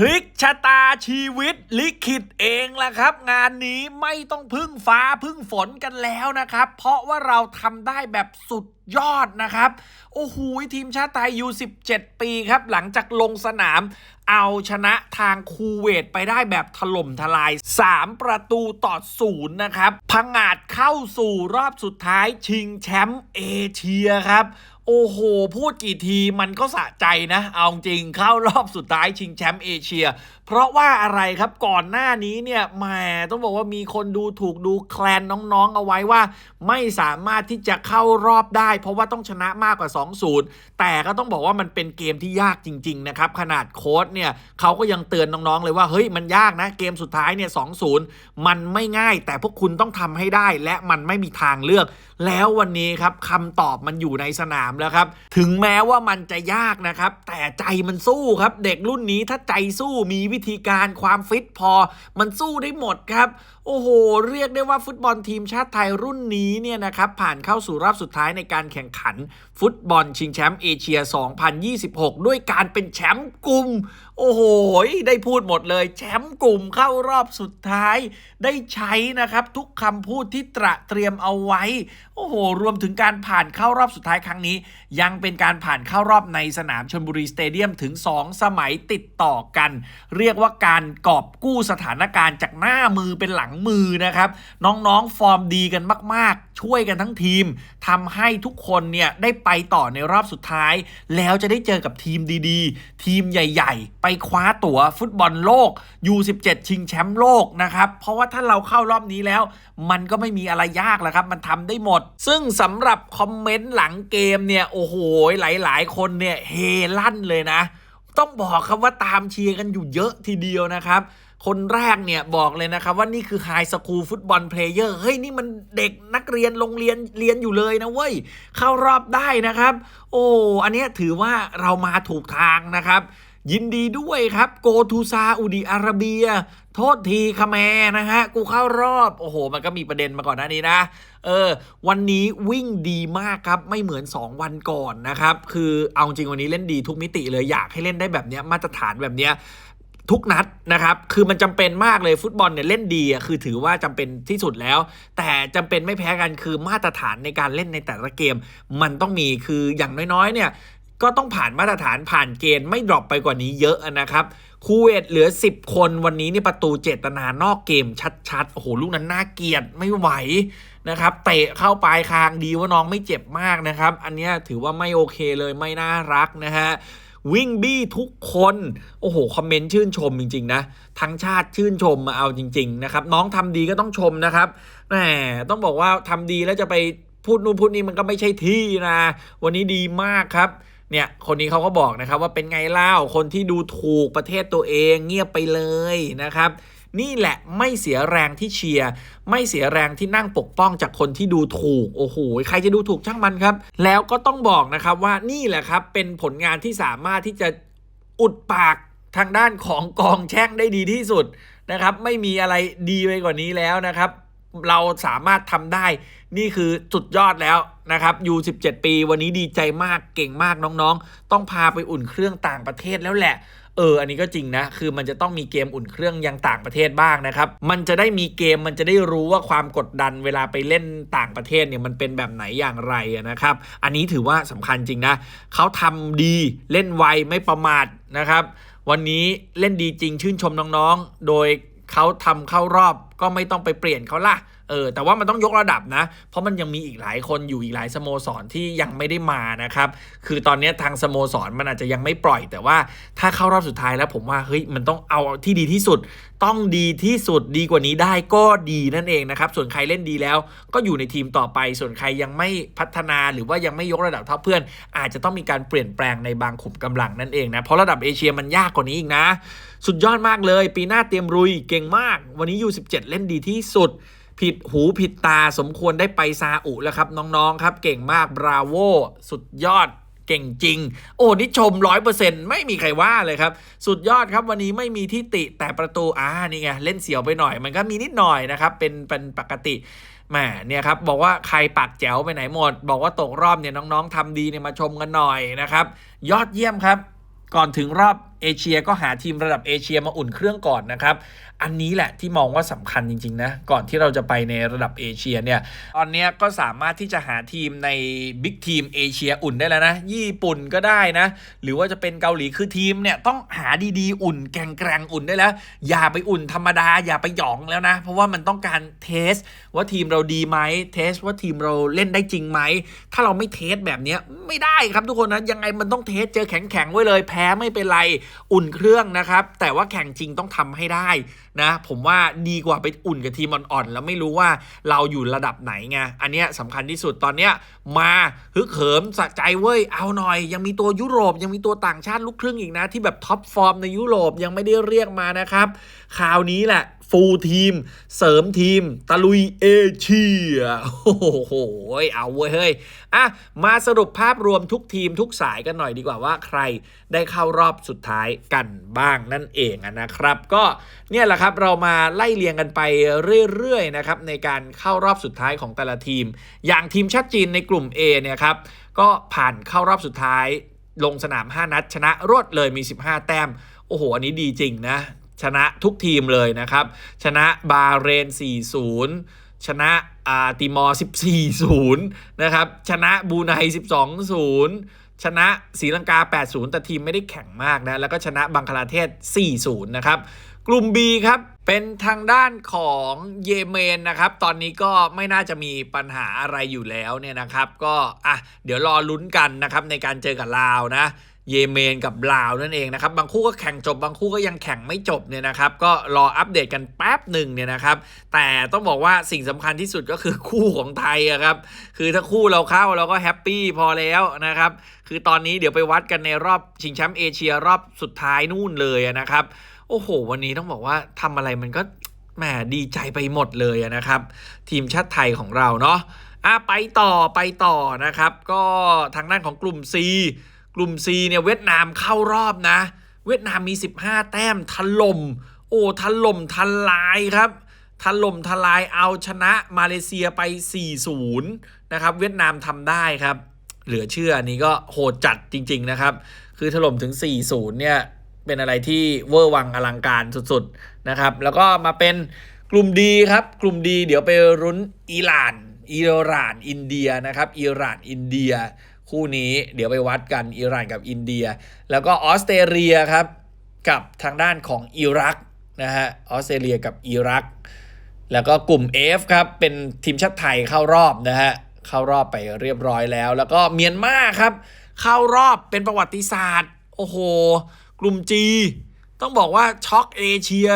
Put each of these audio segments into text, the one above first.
พลิกชะตาชีวิตลิขิตเองแหละครับ งานนี้ไม่ต้องพึ่งฟ้าพึ่งฝนกันแล้วนะครับ เพราะว่าเราทำได้แบบสุดยอดนะครับ โอ้โหทีมชาติไทยอยู่17 ปีครับ หลังจากลงสนาม เอาชนะทางคูเวตไปได้แบบถล่มทลาย 3 ประตูต่อศูนย์นะครับพังอาจเข้าสู่รอบสุดท้ายชิงแชมป์เอเชียครับ โอ้โห พูดกี่ทีมันก็สะใจนะ เอาจริงเข้ารอบสุดท้ายชิงแชมป์เอเชีย เพราะว่าอะไรครับก่อนหน้านี้เนี่ยแหมต้องบอกว่ามีคนดูถูกดูแคลนน้องๆเอาไว้ว่า ไม่สามารถที่จะเข้ารอบได้ เพราะว่าต้องชนะมากกว่า 2-0 แต่ก็ต้องบอกว่ามันเป็นเกมที่ยากจริง ๆ นะครับ ขนาดโค้ชเนี่ยเขาก็ยังเตือนน้องๆเลยว่าเฮ้ยมันยากนะ เกมสุดท้ายเนี่ย2-0มันไม่ง่าย แต่พวกคุณต้องทำให้ได้ และมันไม่มีทางเลือก แล้ววันนี้ครับคำตอบมันอยู่ในสนามแล้วครับ ถึงแม้ว่ามันจะยากนะครับ แต่ใจมันสู้ครับ เด็กรุ่นนี้ถ้าใจสู้มีวิธีการความฟิตพอ มันสู้ได้หมดครับ โอ้โห เรียกได้ว่าฟุตบอลทีมชาติไทยรุ่นนี้เนี่ยนะครับ ผ่านเข้าสู่รอบสุดท้ายในการแข่งขัน ฟุตบอลชิงแชมป์เอเชีย 2026 ด้วยการเป็นแชมป์กลุ่ม โอ้โห ได้พูดหมดเลย แชมป์กลุ่มเข้ารอบสุดท้าย ได้ใช้นะครับ ทุกคำพูดที่ตระเตรียมเอาไว้ โอ้โห รวมถึงการผ่านเข้ารอบสุดท้ายครั้งนี้ ยังเป็นการผ่านเข้ารอบในสนามชนบุรีสเตเดียมถึง 2 สมัยติดต่อกัน เรียกว่าการกอบกู้สถานการณ์จากหน้ามือเป็นหลังมือนะครับ น้องๆ ฟอร์มดีกันมากๆ ช่วยกันทั้งทีมทำให้ทุกคนเนี่ยได้ไปต่อในรอบสุดท้าย แล้วจะได้เจอกับทีมดีๆ ทีมใหญ่ๆ ไปคว้าตั๋วฟุตบอลโลก U17 ชิงแชมป์โลกนะครับ เพราะว่าถ้าเราเข้ารอบนี้แล้ว มันก็ไม่มีอะไรยากแล้วครับ มันทำได้หมด ซึ่งสำหรับคอมเมนต์หลังเกมเนี่ย โอ้โห หลายๆ คนเนี่ยเฮลั่นเลยนะ ต้องบอกครับว่าตามเชียร์กันอยู่เยอะทีเดียวนะครับ คนแรกเนี่ยบอกเลยนะครับว่านี่คือไฮสคูลฟุตบอลเพลเยอร์เฮ้ยนี่มันเด็กนักเรียนโรงเรียนเรียนอยู่เลยนะเว้ย เข้ารอบได้นะครับ โอ้อันเนี้ยถือว่าเรามาถูกทางนะครับ ยินดีด้วยครับโกทูซาอุดิอาระเบีย โทษทีคาแมนะฮะ กูเข้ารอบ โอ้โห มันก็มีประเด็นมาก่อนหน้านี้นะเออวันนี้วิ่งดีมากครับ ไม่เหมือน 2 วันก่อนนะครับ คือเอาจริงวันนี้เล่นดีทุกมิติเลยอยากให้เล่นได้แบบเนี้ยมาตรฐานแบบเนี้ย ทุกนัดนะครับ คือมันจำเป็นมากเลยฟุตบอลเนี่ยเล่นดีอะคือถือว่าจำเป็นที่สุดแล้ว แต่จำเป็นไม่แพ้กันคือมาตรฐานในการเล่นในแต่ละเกม มันต้องมีคืออย่างน้อยๆเนี่ยก็ต้องผ่านมาตรฐานผ่านเกณฑ์ไม่ดรอปไปกว่านี้เยอะนะครับคูเวตเหลือ 10 คนวันนี้นี่ประตูเจตนานอกเกมชัดๆ โอ้โห ลูกนั้นน่าเกลียดไม่ไหวนะครับ เตะเข้าปลายคางดีว่าน้องไม่เจ็บมากนะครับ อันนี้ถือว่าไม่โอเคเลยไม่น่ารักนะฮะ วิ่งบี้ทุกคน โอ้โห คอมเมนต์ชื่นชมจริง ๆ นะ ทั้งชาติชื่นชมมาเอาจริง ๆ นะครับ น้องทำดีก็ต้องชมนะครับแหมต้องบอกว่าทำดีแล้วจะไปพูดนู่นพูดนี่มันก็ไม่ใช่ที่นะ วันนี้ดีมากครับเนี่ยคนนี้เขาก็บอกนะครับว่าเป็นไงเล่าคนที่ดูถูกประเทศตัวเองเงียบไปเลยนะครับ นี่แหละไม่เสียแรงที่เชียร์ไม่เสียแรงที่นั่งปกป้องจากคนที่ดูถูก โอ้โห ใครจะดูถูกช่างมันครับ แล้วก็ต้องบอกนะครับว่านี่แหละครับ เป็นผลงานที่สามารถที่จะอุดปากทางด้านของกองแช่งได้ดีที่สุดนะครับ ไม่มีอะไรดีไปกว่านี้แล้วนะครับ เราสามารถทำได้ นี่คือสุดยอดแล้วนะครับยู17 ปี วันนี้ดีใจมากเก่งมากน้องๆ ต้องพาไปอุ่นเครื่องต่างประเทศแล้วแหละเออ อันนี้ก็จริงนะ คือมันจะต้องมีเกมอุ่นเครื่องยังต่างประเทศบ้างนะครับ มันจะได้มีเกม มันจะได้รู้ว่าความกดดันเวลาไปเล่นต่างประเทศเนี่ยมันเป็นแบบไหนอย่างไรนะครับ อันนี้ถือว่าสำคัญจริงนะ เขาทำดีเล่นไวไม่ประมาทนะครับ วันนี้เล่นดีจริงชื่นชมน้องๆ โดยเขาทำเข้ารอบก็ไม่ต้องไปเปลี่ยนเขาล่ะ เออแต่ว่ามันต้องยกระดับนะ เพราะมันยังมีอีกหลายคนอยู่อีกหลายสโมสรที่ยังไม่ได้มานะครับคือตอนนี้ทางสโมสรมันอาจจะยังไม่ปล่อย แต่ว่าถ้าเข้ารอบสุดท้ายแล้วผมว่าเฮ้ยมันต้องเอาที่ดีที่สุด ต้องดีที่สุดดีกว่านี้ได้ก็ดีนั่นเองนะครับส่วนใครเล่นดีแล้วก็อยู่ในทีมต่อไป ส่วนใครยังไม่พัฒนาหรือว่ายังไม่ยกระดับเท่าเพื่อน อาจจะต้องมีการเปลี่ยนแปลงในบางขุมกำลังนั่นเองนะเพราะระดับเอเชียมันยากกว่านี้อีกนะ สุดยอดมากเลย ปีหน้าเตรียมรุยเก่งมาก วันนี้ยู17 เล่นดีที่สุด ผิดหูผิดตาสมควรได้ไปซาอุแล้วครับ น้องๆครับ เก่งมากบราโวสุดยอดเก่งจริง โอ้นี่ชมร้อยเปอร์เซ็นต์ไม่มีใครว่าเลยครับ สุดยอดครับวันนี้ไม่มีที่ติแต่ประตูอ่านี่ไงเล่นเสียวไปหน่อย มันก็มีนิดหน่อยนะครับ เป็นเป็นปกติแหมเนี่ยครับบอกว่าใครปากแจ๋วไปไหนหมด บอกว่าตกรอบเนี่ยน้องๆทำดีเนี่ยมาชมกันหน่อยนะครับ ยอดเยี่ยมครับ ก่อนถึงรอบเอเชียก็หาทีมระดับเอเชียมาอุ่นเครื่องก่อนนะครับ อันนี้แหละที่มองว่าสำคัญจริงๆนะ ก่อนที่เราจะไปในระดับเอเชียเนี่ย ตอนนี้ก็สามารถที่จะหาทีมในบิ๊กทีมเอเชียอุ่นได้แล้วนะ ญี่ปุ่นก็ได้นะ หรือว่าจะเป็นเกาหลีคือทีมเนี่ยต้องหาดีๆ อุ่นแกร่งๆอุ่นได้แล้ว อย่าไปอุ่นธรรมดา อย่าไปหยองแล้วนะ เพราะว่ามันต้องการเทสว่าทีมเราดีไหมเทสว่าทีมเราเล่นได้จริงไหม ถ้าเราไม่เทสแบบนี้ไม่ได้ครับทุกคนนะ ยังไงมันต้องเทสเจอแข็งๆไว้เลย แพ้ไม่เป็นไรอุ่นเครื่องนะครับ แต่ว่าแข่งจริงต้องทำให้ได้นะ ผมว่าดีกว่าไปอุ่นกับทีมอ่อนๆแล้วไม่รู้ว่าเราอยู่ระดับไหนไงอันเนี้ยสำคัญที่สุดตอนเนี้ยมาฮึกเหิมสะใจเว้ยเอาหน่อย ยังมีตัวยุโรป ยังมีตัวต่างชาติลูกครึ่งอีกนะ ที่แบบท็อปฟอร์มในยุโรปยังไม่ได้เรียกมานะครับคราวนี้แหละ ฟูลทีม เสริมทีม ตะลุยเอเชีย โอ้โห เอาเว้ยเฮ้ย อะ มาสรุปภาพรวมทุกทีมทุกสายกันหน่อยดีกว่าว่าใครได้เข้ารอบสุดท้ายกันบ้างนั่นเองนะครับ ก็เนี่ยแหละครับเรามาไล่เรียงกันไปเรื่อยๆนะครับในการเข้ารอบสุดท้ายของแต่ละทีม อย่างทีมชาติจีนในกลุ่ม A เนี่ยครับก็ผ่านเข้ารอบสุดท้ายลงสนาม 5 นัด ชนะรวดเลยมี 15 แต้ม โอ้โห อันนี้ดีจริงนะ ชนะทุกทีมเลยนะครับ ชนะบาเรน 4-0 ชนะอาติมอร์ 14-0 นะครับ ชนะบูไน 12-0 ชนะศรีลังกา 8-0 แต่ทีมไม่ได้แข่งมากนะ แล้วก็ชนะบังคลาเทศ 4-0 นะครับ กลุ่ม B ครับเป็นทางด้านของเยเมนนะครับ ตอนนี้ก็ไม่น่าจะมีปัญหาอะไรอยู่แล้วเนี่ยนะครับ ก็อะเดี๋ยวรอลุ้นกันนะครับในการเจอกับลาวนะ เยเมนกับลาวนั่นเองนะครับ บางคู่ก็แข่งจบบางคู่ก็ยังแข่งไม่จบเนี่ยนะครับ ก็รออัปเดตกันแป๊บหนึ่งเนี่ยนะครับ แต่ต้องบอกว่าสิ่งสำคัญที่สุดก็คือคู่ของไทยอะครับ คือถ้าคู่เราเข้าเราก็แฮปปี้พอแล้วนะครับ คือตอนนี้เดี๋ยวไปวัดกันในรอบชิงแชมป์เอเชียรอบสุดท้ายนู่นเลยอะนะครับ โอ้โห วันนี้ต้องบอกว่าทำอะไรมันก็แหมดีใจไปหมดเลยอะนะครับ ทีมชาติไทยของเราเนาะอะไปต่อไปต่อนะครับ ก็ทางด้านของกลุ่ม C กลุ่ม C เนี่ยเวียดนามเข้ารอบนะ เวียดนามมี 15 แต้มถล่มโอ้ถล่มทลายครับถล่มทลายเอาชนะมาเลเซียไป 4-0 นะครับ เวียดนามทำได้ครับ เหลือเชื่ออันนี้ก็โหดจัดจริง ๆ นะครับ คือถล่มถึง 4-0 เนี่ย เป็นอะไรที่เวอร์วังอลังการสุด ๆ นะครับ แล้วก็มาเป็นกลุ่มดีครับ กลุ่มดีเดี๋ยวไปรุ้นอิหร่าน อิหร่าน อินเดียนะครับ อิหร่าน อินเดีย คู่นี้เดี๋ยวไปวัดกันอิหร่านกับอินเดีย แล้วก็ออสเตรเลียครับกับทางด้านของอิรักนะฮะออสเตรเลียกับอิรัก แล้วก็กลุ่ม F ครับเป็นทีมชาติไทยเข้ารอบนะฮะเข้ารอบไปเรียบร้อยแล้ว แล้วก็เมียนมาครับ เข้ารอบเป็นประวัติศาสตร์ โอ้โห กลุ่ม G ต้องบอกว่าช็อกเอเชีย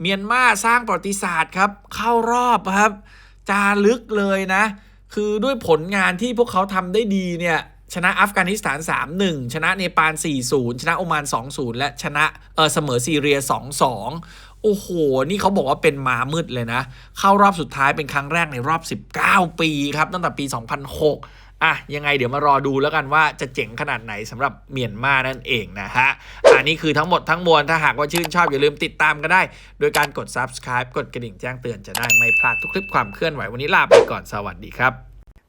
เมียนมาสร้างประวัติศาสตร์ครับ เข้ารอบครับ จารึกเลยนะ คือด้วยผลงานที่พวกเขาทำได้ดีเนี่ยชนะอัฟกานิสถาน 3-1 ชนะเนปาล 4-0 ชนะโอมาน 2-0 และชนะเออเสมอซีเรีย 2-2 โอ้โห นี่เขาบอกว่าเป็นม้ามืดเลยนะ เข้ารอบสุดท้ายเป็นครั้งแรกในรอบ 19 ปีครับ ตั้งแต่ปี 2006 อะ ยังไงเดี๋ยวมารอดูแล้วกันว่าจะเจ๋งขนาดไหนสำหรับเมียนมานั่นเองนะฮะ อันนี้คือทั้งหมดทั้งมวล ถ้าหากว่าชื่นชอบอย่าลืมติดตามกันได้ โดยการกด subscribe กดกระดิ่งแจ้งเตือนจะได้ไม่พลาดทุกคลิปความเคลื่อนไหววันนี้ลาไปก่อนสวัสดีครับ